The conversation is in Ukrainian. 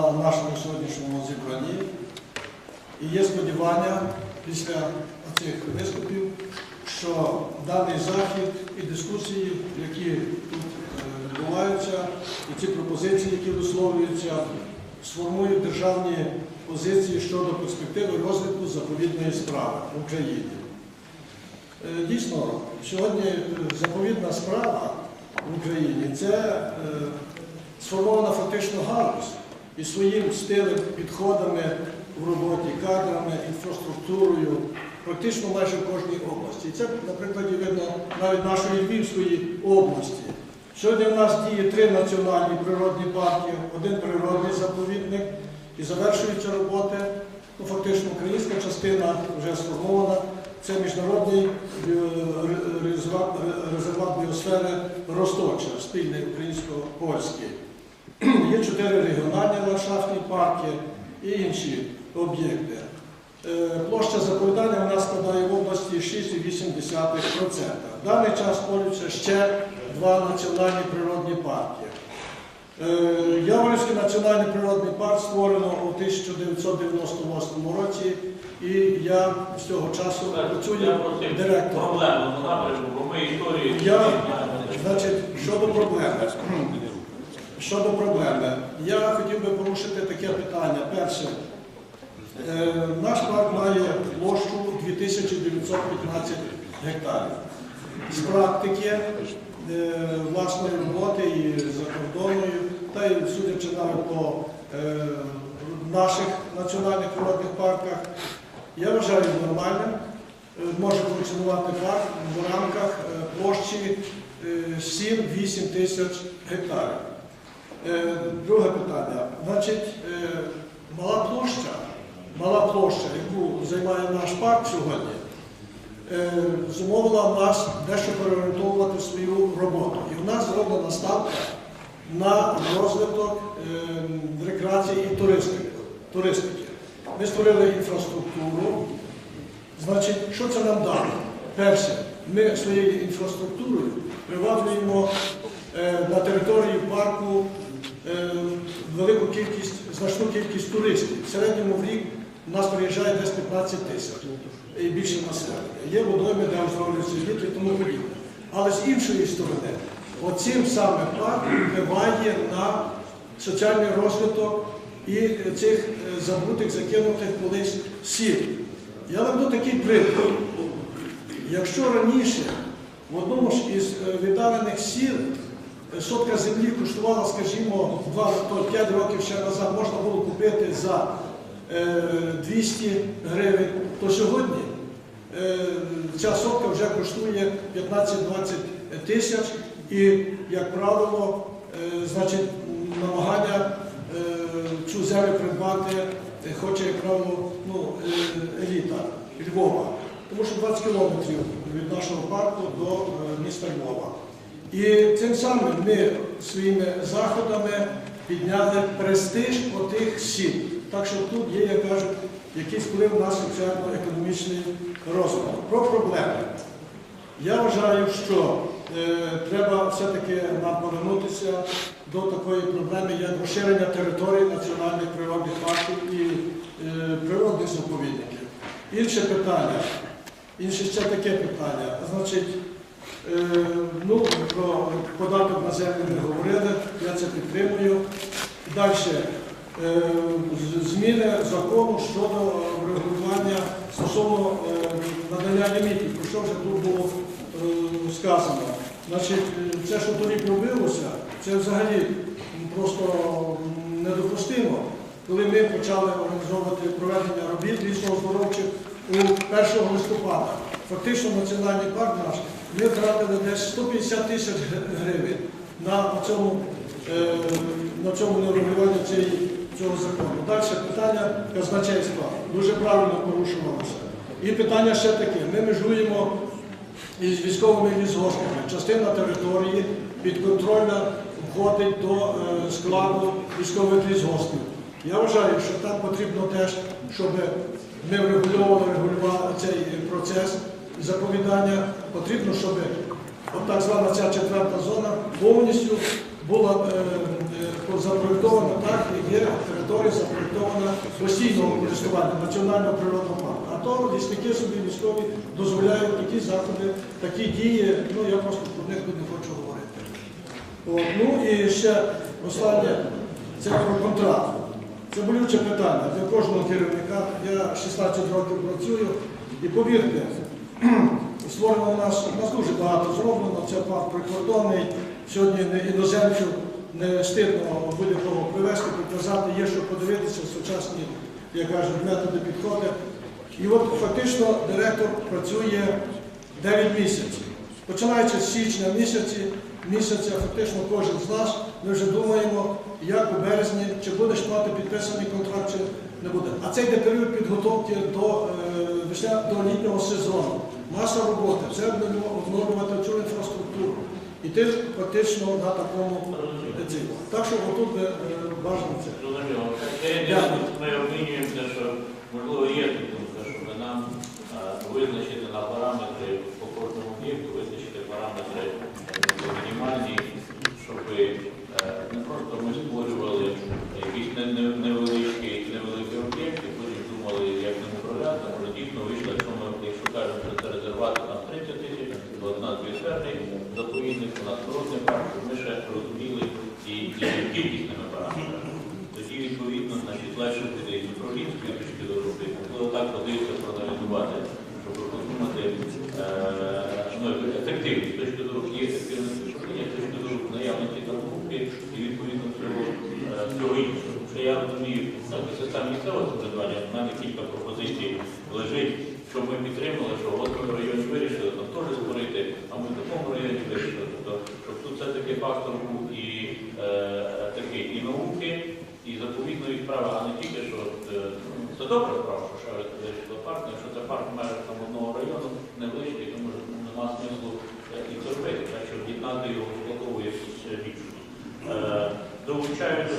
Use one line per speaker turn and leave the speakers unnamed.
на нашому сьогоднішньому зібранні. І є сподівання після цих виступів, що даний захід і дискусії, які тут е, відбуваються, і ці пропозиції, які висловлюються, сформують державні позиції щодо перспективи розвитку заповідної справи в Україні. Е, Дійсно, сьогодні е, заповідна справа в Україні це сформована фактично галузь і своїм стилем, підходами в роботі, кадрами, інфраструктурою, практично майже в кожній області. Це, наприклад, видно навіть нашої Львівської області. Сьогодні в нас діє три національні природні парки, один природний заповідник, і завершуються роботи. Ну, фактично українська частина вже сформована. Це міжнародний резерват, резерват біосфери Росточа, спільний українсько-польський. Є чотири регіональні ландшафтні парки і інші об'єкти. Е, Площа заповідання у нас складає в області 6,8%. В даний час створюються ще два національні природні парки. Е, Яворівський національний природний парк створено у 1998 році, і я з цього часу працюю директором.
Проблема напрямку, ми історії.
Значить, щодо проблеми. Щодо проблеми, я хотів би порушити таке питання. Перше, е, наш парк має площу 2915 гектарів. З практики е, власної роботи і за кордоною, та й судячи навіть по е, наших національних природних парках, я вважаю нормальним. Може функціонувати парк в рамках площі е, 7-8 тисяч гектарів. Е, Друге питання. Значить, е, мала площа, мала площа, яку займає наш парк сьогодні, е, зумовила нас дещо переорієнтовувати свою роботу. І в нас зроблена ставка на розвиток рекреації і туристики. Ми створили інфраструктуру. Значить, що це нам дало? Перше, ми своєю інфраструктурою приваблюємо на території парку велику кількість, значну кількість туристів. В середньому в рік у нас приїжджає десь 15 тисяч і більше населення. Є водойми, де оздоровлюються діти і тому подібне. Але з іншої сторони, оцим саме парк впливає на соціальний розвиток і цих е, забутих, закинутих колись сіл. Я наведу такий приклад. Якщо раніше в одному ж із е, віддалених сіл е, сотка землі коштувала, скажімо, 2-5 років ще назад можна було купити за е, 200 гривень, то сьогодні е, ця сотка вже коштує 15-20 тисяч і, як правило, е, намагання е, цю землю придбати е, хоче, як правило, ну, е, еліта Львова. Тому що 20 кілометрів від нашого парку до е, міста Львова. І цим самим ми своїми заходами підняли престиж отих сіл. Так що тут є, як кажуть, якийсь вплив на соціально-економічний розвиток. Про проблеми. Я вважаю, що е, треба все-таки нам повернутися до такої проблеми, як розширення території національних природних парків і е, природних заповідників. Інше питання, інше ще таке питання. Значить, ну, про податок на землю ми говорили, я це підтримую. Далі. Е, Зміни закону щодо регулювання стосовно е, надання лімітів, про що вже тут було е, сказано. Значить, е, це, що торік робилося, це взагалі просто недопустимо. Коли ми почали організовувати проведення робіт лісово-здоровчих у 1 листопада, фактично національний парк наш, ми втратили десь 150 тисяч гривень на цьому, е, на цьому нерегулюванні цього закону. Далі питання казначейства дуже правильно порушувалося. І питання ще таке. Ми межуємо із військовими лісгоспами. Частина території підконтрольна входить до е, складу військових лісгоспів. Я вважаю, що там потрібно теж, щоб ми врегульовували цей процес заповідання. Потрібно, щоб так звана ця четверта зона повністю була е, е, запроєктована так, як є територія запроєктована постійного користування національного природного парку. А то лісники собі військові дозволяють такі заходи, такі дії, ну я просто про них не хочу говорити. Ну і ще останнє, це про контракт. Це болюче питання для кожного керівника. Я 16 років працюю і повірте, створено у нас, у нас дуже багато зроблено, це парк прикордонний. Сьогодні не іноземців не стидно будь-якого привезти, показати, є що подивитися, сучасні, як кажуть, методи підходи. І от фактично директор працює 9 місяців. Починаючи з січня місяці, місяця, фактично кожен з нас, ми вже думаємо, як у березні, чи будеш мати підписаний контракт, чи не буде. А це йде період підготовки до, е, до літнього сезону. Маса роботи, це обновлювати цю інфраструктуру. І ти фактично на такому цілі. Так що отут е, бажано це.
Зрозуміло. Ми обмінюємося, що можливо є тут щоб нам е, визначити на параметри по кожному об'єкту, визначити параметри е, мінімальні, щоб е, не просто ми створювали якісь не- не- невеличкі невеликі об'єкти, потім думали, як ним управляти, а може дійсно вийшло, якщо ми, якщо кажемо, що це резервати там 30 тисяч, то одна атмосферний заповідник, у нас природний парк, щоб ми ще розуміли і, і кількісними параметрами. Тоді, відповідно, значить, легше буде і з управлінської точки зору, коли так подивитися проаналізувати, щоб подумати е, ну, ефективність, з точки зору і ефективності управління, з точки зору наявності покупки і відповідно цього, е, всього іншого. Тому що я розумію, що система місцевого самоврядування, в мене кілька пропозицій лежить, щоб ми підтримали, що в районі вирішили, там теж створити, а ми в такому районі вирішили. Тобто, щоб тут все-таки фактор був і е, такий і науки, і заповідної справи, а не тільки, що е, це добра справа, що ще вирішили парк, якщо це парк в там одного району, невеличкий, тому що нема смислу е, і це робити, так що об'єднати його складову якусь більшу. Е, Долучаю до